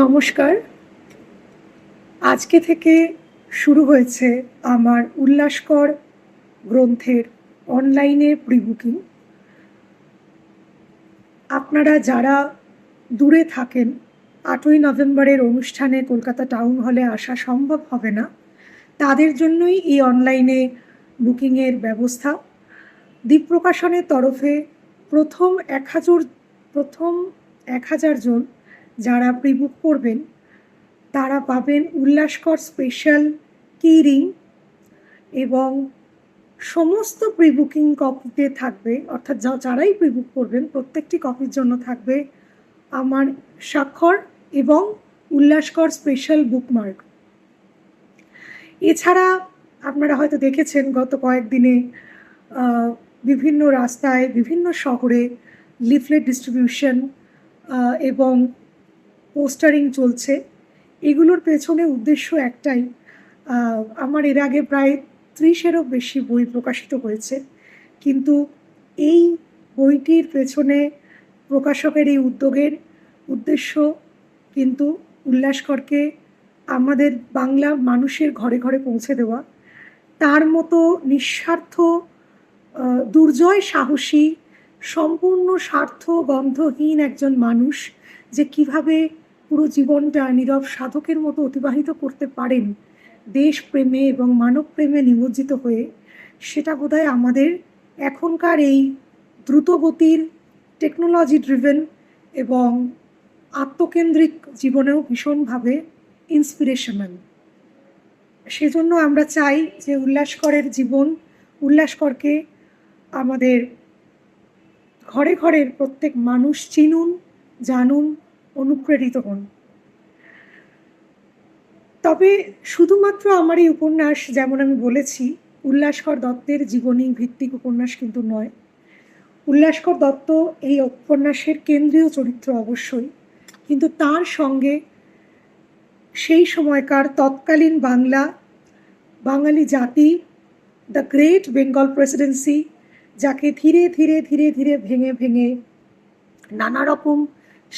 নমস্কার। আজকে থেকে শুরু হয়েছে আমার উল্লাসকর গ্রন্থের অনলাইনে প্রি বুকিং আপনারা যারা দূরে থাকেন, আটই নভেম্বরের অনুষ্ঠানে কলকাতা টাউন হলে আসা সম্ভব হবে না। তাদের জন্যই এই অনলাইনে বুকিংয়ের ব্যবস্থা। দ্বীপ প্রকাশনের তরফে প্রথম এক হাজার, প্রথম এক হাজার জন যারা প্রি বুক করবেন, তারা পাবেন উল্লাসকর স্পেশাল কি রিং এবং সমস্ত প্রি বুকিং কপিতে থাকবে, অর্থাৎ যা, যারাই প্রি বুক করবেন, প্রত্যেকটি কপির জন্য থাকবে আমার স্বাক্ষর এবং উল্লাসকর স্পেশাল বুকমার্ক এছাড়া আপনারা হয়তো দেখেছেন, গত কয়েকদিনে বিভিন্ন রাস্তায়, বিভিন্ন শহরে লিফলেট ডিস্ট্রিবিউশন এবং পোস্টারিং চলছে। এগুলোর পেছনে উদ্দেশ্য একটাই আমার এর আগে প্রায় ত্রিশেরও বেশি বই প্রকাশিত হয়েছে। কিন্তু এই বইটির পেছনে প্রকাশকের এই উদ্যোগের উদ্দেশ্য কিন্তু উল্লাসকরকে আমাদের বাংলা মানুষের ঘরে ঘরে পৌঁছে দেওয়া। তার মতো নিঃস্বার্থ দুর্জয় সাহসী, সম্পূর্ণ স্বার্থ গন্ধহীন একজন মানুষ যে কীভাবে পুরো জীবনটা নীরব সাধকের মতো অতিবাহিত করতে পারেন, দেশপ্রেমে এবং মানব প্রেমে নিমজ্জিত হয়ে, সেটা বোধহয় আমাদের এখনকার এই দ্রুতগতির টেকনোলজি ড্রিভেন এবং আত্মকেন্দ্রিক জীবনেও ভীষণভাবে ইন্সপিরেশনাল সেজন্য আমরা চাই যে উল্লাসকরের জীবন, উল্লাসকরকে আমাদের ঘরে ঘরের প্রত্যেক মানুষ চিনুন, জানুন অনুপ্রেরিত হন। তবে শুধুমাত্র আমার এই উপন্যাস যেমন আমি বলেছি, উল্লাসকর দত্তের জীবনী ভিত্তিক উপন্যাস কিন্তু নয়। উল্লাসকর দত্ত এই উপন্যাসের কেন্দ্রীয় চরিত্র অবশ্যই, কিন্তু তার সঙ্গে সেই সময়কার তৎকালীন বাংলা, বাঙালি জাতি দ্য গ্রেট বেঙ্গল প্রেসিডেন্সি যাকে ধীরে ধীরে ধীরে ধীরে ভেঙে ভেঙে নানা রকম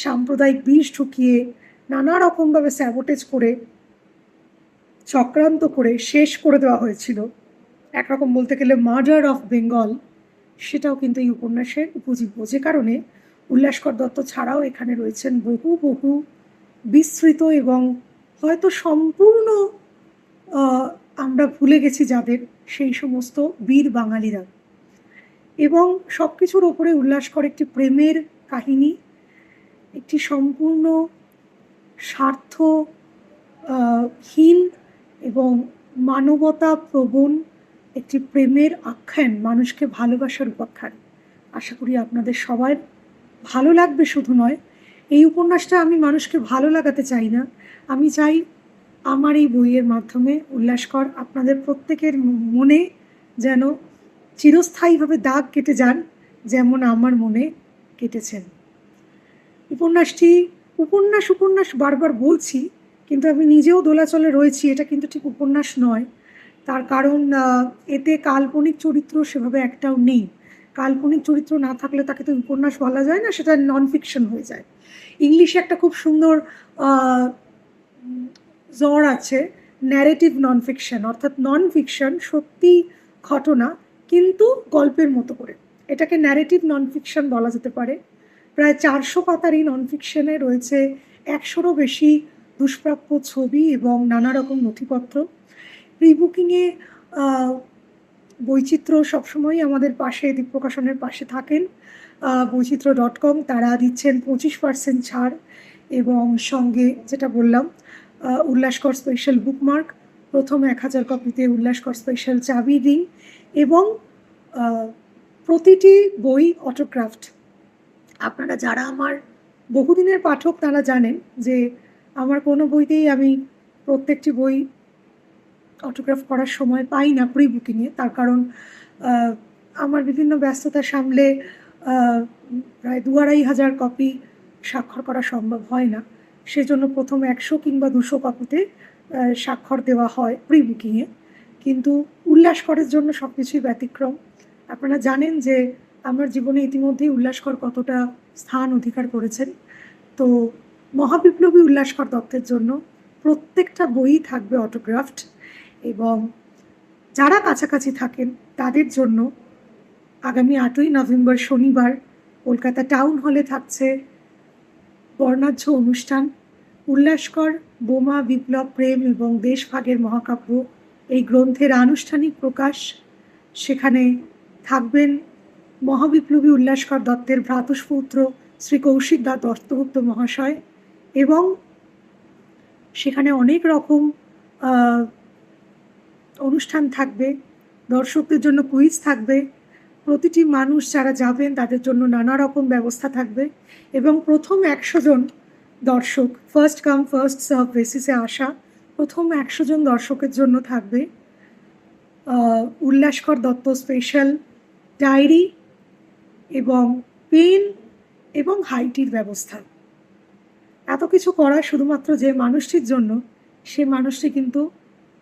সাম্প্রদায়িক বিষ ঢুকিয়ে নানা রকমভাবে স্যাবোটেজ করে, চক্রান্ত করে শেষ করে দেওয়া হয়েছিল। একরকম বলতে গেলে মার্ডার অফ বেঙ্গল সেটাও কিন্তু এই উপন্যাসের উপজীব্য। যে কারণে উল্লাসকর দত্ত ছাড়াও এখানে রয়েছেন বহু বহু বিস্তৃত এবং হয়তো সম্পূর্ণ আমরা ভুলে গেছি যাদের, সেই সমস্ত বীর বাঙালিরা। এবং সব কিছুর ওপরে উল্লাসকর একটি প্রেমের কাহিনী একটি সম্পূর্ণ স্বার্থ আহ, এবং মানবতা প্রবণ একটি প্রেমের আখ্যান মানুষকে ভালোবাসার উপাখ্যান। আশা করি আপনাদের সবার ভালো লাগবে শুধু নয় এই উপন্যাসটা আমি মানুষকে ভালো লাগাতে চাই না। আমি চাই আমার এই বইয়ের মাধ্যমে উল্লাসকর আপনাদের প্রত্যেকের মনে যেন চিরস্থায়ীভাবে দাগ কেটে যান যেমন আমার মনে কেটেছেন। উপন্যাসটি, উপন্যাস উপন্যাস বারবার বলছি, কিন্তু আমি নিজেও দোলাচলে রয়েছি, এটা কিন্তু ঠিক উপন্যাস নয়। তার কারণ এতে কাল্পনিক চরিত্র সেভাবে একটাও নেই। কাল্পনিক চরিত্র না থাকলে তাকে তো উপন্যাস বলা যায় না, সেটা নন ফিকশন হয়ে যায়। ইংলিশে একটা খুব সুন্দর জ্বর আছে ন্যারেটিভ নন ফিকশন অর্থাৎ নন ফিকশন সত্যি ঘটনা, কিন্তু গল্পের মতো করে। এটাকে ন্যারেটিভ নন ফিকশন বলা যেতে পারে। প্রায় চারশো পাতার এই নন ফিকশনে রয়েছে একশোরও বেশি দুষ্প্রাপ্য ছবি এবং নানা রকম নথিপত্র। প্রি বুকিংয়ে বৈচিত্র্য সবসময়ই আমাদের পাশে দীপ প্রকাশনের পাশে থাকেন। বৈচিত্র্য ডট কম তারা দিচ্ছেন পঁচিশ পার্সেন্ট ছাড় এবং সঙ্গে যেটা বললাম উল্লাসকর স্পেশাল বুকমার্ক প্রথম এক হাজার কপিতে উল্লাসকর স্পেশাল চাবি রিং এবং প্রতিটি বই অটোগ্রাফট আপনারা যারা আমার বহুদিনের পাঠক তারা জানেন যে আমার কোনো বইতেই আমি প্রত্যেকটি বই অটোগ্রাফ করার সময় পাই না প্রি বুকিংয়ে তার কারণ আমার বিভিন্ন ব্যস্ততা সামলে প্রায় দু আড়াই হাজার কপি স্বাক্ষর করা সম্ভব হয় না। সেজন্য প্রথম একশো কিংবা দুশো কপিতে স্বাক্ষর দেওয়া হয় প্রি বুকিংয়ে কিন্তু উল্লাস করার জন্য সব কিছুই ব্যতিক্রম। আপনারা জানেন যে আমার জীবনে ইতিমধ্যেই উল্লাসকর কতটা স্থান অধিকার করেছেন। তো মহাবিপ্লবী উল্লাসকর দত্তের জন্য প্রত্যেকটা বইই থাকবে অটোগ্রাফট এবং যারা কাছাকাছি থাকেন তাদের জন্য আগামী আটই নভেম্বর শনিবার কলকাতা টাউন হলে থাকছে বর্ণাঢ্য অনুষ্ঠান। উল্লাসকর বোমা, বিপ্লব, প্রেম এবং দেশভাগের মহাকাব্য এই গ্রন্থের আনুষ্ঠানিক প্রকাশ সেখানে থাকবেন মহাবিপ্লবী উল্লাসকর দত্তের ভ্রাতুষ্পুত্র শ্রী কৌশিক দা দত্তগুপ্ত মহাশয় এবং সেখানে অনেক রকম অনুষ্ঠান থাকবে, দর্শকদের জন্য কুইজ থাকবে, প্রতিটি মানুষ যারা যাবেন তাদের জন্য নানা রকম ব্যবস্থা থাকবে এবং প্রথম একশো জন দর্শক ফার্স্ট কাম ফার্স্ট সার্ভ বেসিসে আসা প্রথম একশো জন দর্শকের জন্য থাকবে। উল্লাসকর দত্ত স্পেশাল ডায়েরি এবং পেন এবং হাইটির ব্যবস্থা। এত কিছু করা শুধুমাত্র যে মানুষটির জন্য, সে মানুষটি কিন্তু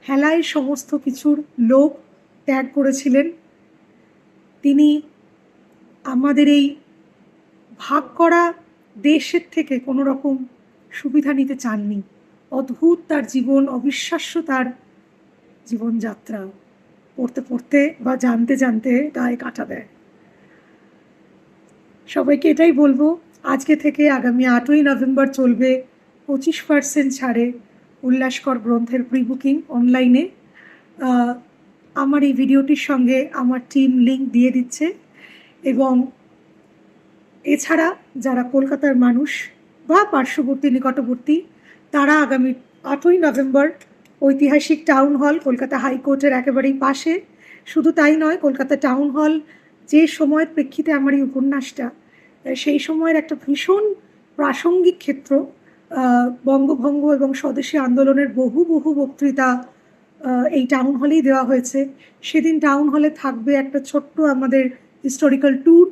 হেলায় সমস্ত কিছুর লোভ ত্যাগ করেছিলেন। তিনি আমাদের এই ভাগ করা দেশের থেকে কোনো রকম সুবিধা নিতে চাননি। অদ্ভুত তার জীবন, অবিশ্বাস্য তার জীবনযাত্রা। পড়তে পড়তে বা জানতে জানতে গায়ে কাটা দেয়। সবাইকে এটাই বলব, আজকে থেকে আগামী আটই নভেম্বর চলবে পঁচিশ পার্সেন্ট ছাড়ে উল্লাসকর গ্রন্থের প্রি বুকিং অনলাইনে আমার এই ভিডিওটির সঙ্গে আমার টিম লিংক দিয়ে দিচ্ছে এবং এছাড়া যারা কলকাতার মানুষ বা পার্শ্ববর্তী, নিকটবর্তী, তারা আগামী আটই নভেম্বর ঐতিহাসিক টাউন হল কলকাতা হাইকোর্টের একেবারেই পাশে। শুধু তাই নয়, কলকাতা টাউন হল যে সময়ের প্রেক্ষিতে আমার এই উপন্যাসটা সেই সময়ের একটা ভীষণ প্রাসঙ্গিক ক্ষেত্র বঙ্গভঙ্গ এবং স্বদেশী আন্দোলনের বহু বহু বক্তৃতা এই টাউন হলেই দেওয়া হয়েছে। সেদিন টাউন হলে থাকবে একটা ছোট্ট আমাদের হিস্টোরিক্যাল ট্যুর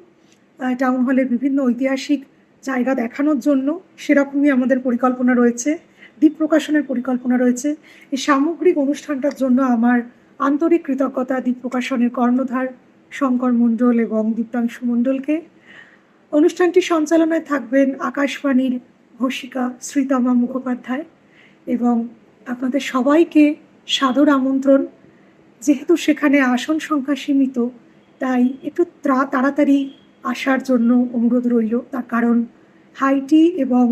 টাউন হলের বিভিন্ন ঐতিহাসিক জায়গা দেখানোর জন্য। সেরকমই আমাদের পরিকল্পনা রয়েছে, দ্বীপ প্রকাশনের পরিকল্পনা রয়েছে। এই সামগ্রিক অনুষ্ঠানটার জন্য আমার আন্তরিক কৃতজ্ঞতা দ্বীপ প্রকাশনের কর্ণধার শঙ্কর মণ্ডল এবং দীপ্তাংশু মণ্ডলকে। অনুষ্ঠানটি সঞ্চালনায় থাকবেন আকাশবাণীর ঘোষিকা শ্রীতমা মুখোপাধ্যায় এবং আপনাদের সবাইকে সাদর আমন্ত্রণ। যেহেতু সেখানে আসন সংখ্যা সীমিত, তাই একটু তাড়াতাড়ি আসার জন্য অনুরোধ রইল। তার কারণ হাইটি এবং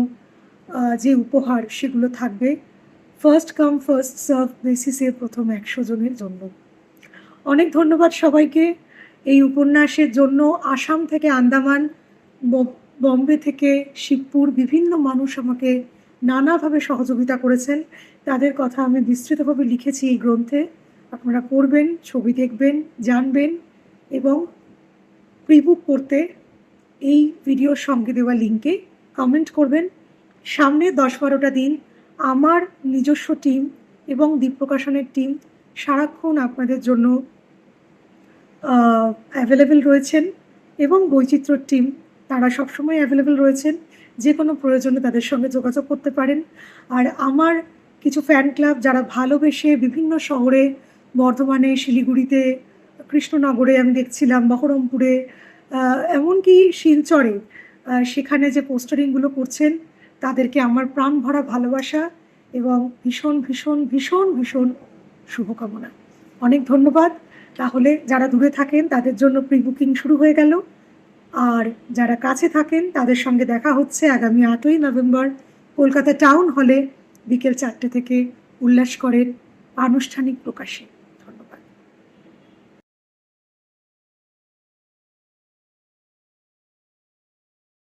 যে উপহার সেগুলো থাকবে, ফার্স্ট কাম, ফার্স্ট সার্ভ বেসিসে প্রথম একশো জনের জন্য। অনেক ধন্যবাদ সবাইকে। এই উপন্যাসের জন্য আসাম থেকে আন্দামান বম্বে থেকে শিবপুর বিভিন্ন মানুষ আমাকে নানাভাবে সহযোগিতা করেছেন। তাদের কথা আমি বিস্তৃতভাবে লিখেছি এই গ্রন্থে। আপনারা পড়বেন, ছবি দেখবেন, জানবেন এবং প্রিবুক করতে এই ভিডিওর সঙ্গে দেওয়া লিঙ্কে কমেন্ট করবেন। সামনে দশ বারোটা দিন আমার নিজস্ব টিম এবং দ্বীপ প্রকাশনের টিম সারাক্ষণ আপনাদের জন্য অ্যাভেলেবেল রয়েছেন এবং বৈচিত্র্যর টিম তারা সবসময় অ্যাভেলেবেল রয়েছেন। যে কোনো প্রয়োজনে তাদের সঙ্গে যোগাযোগ করতে পারেন। আর আমার কিছু ফ্যান ক্লাব যারা ভালোবেসে বিভিন্ন শহরে, বর্ধমানে, শিলিগুড়িতে, কৃষ্ণনগরে আমি দেখছিলাম, বহরমপুরে এমনকি শিলচরে সেখানে যে পোস্টারিংগুলো করছেন, তাদেরকে আমার প্রাণ ভরা ভালোবাসা এবং ভীষণ ভীষণ ভীষণ ভীষণ শুভকামনা। অনেক ধন্যবাদ। তাহলে যারা দূরে থাকেন, তাদের জন্য প্রি বুকিং শুরু হয়ে গেল। আর যারা কাছে থাকেন, তাদের সঙ্গে দেখা হচ্ছে আগামী আটই নভেম্বর। কলকাতা টাউন হলে বিকেল চারটে থেকে উল্লাস করের আনুষ্ঠানিক প্রকাশে।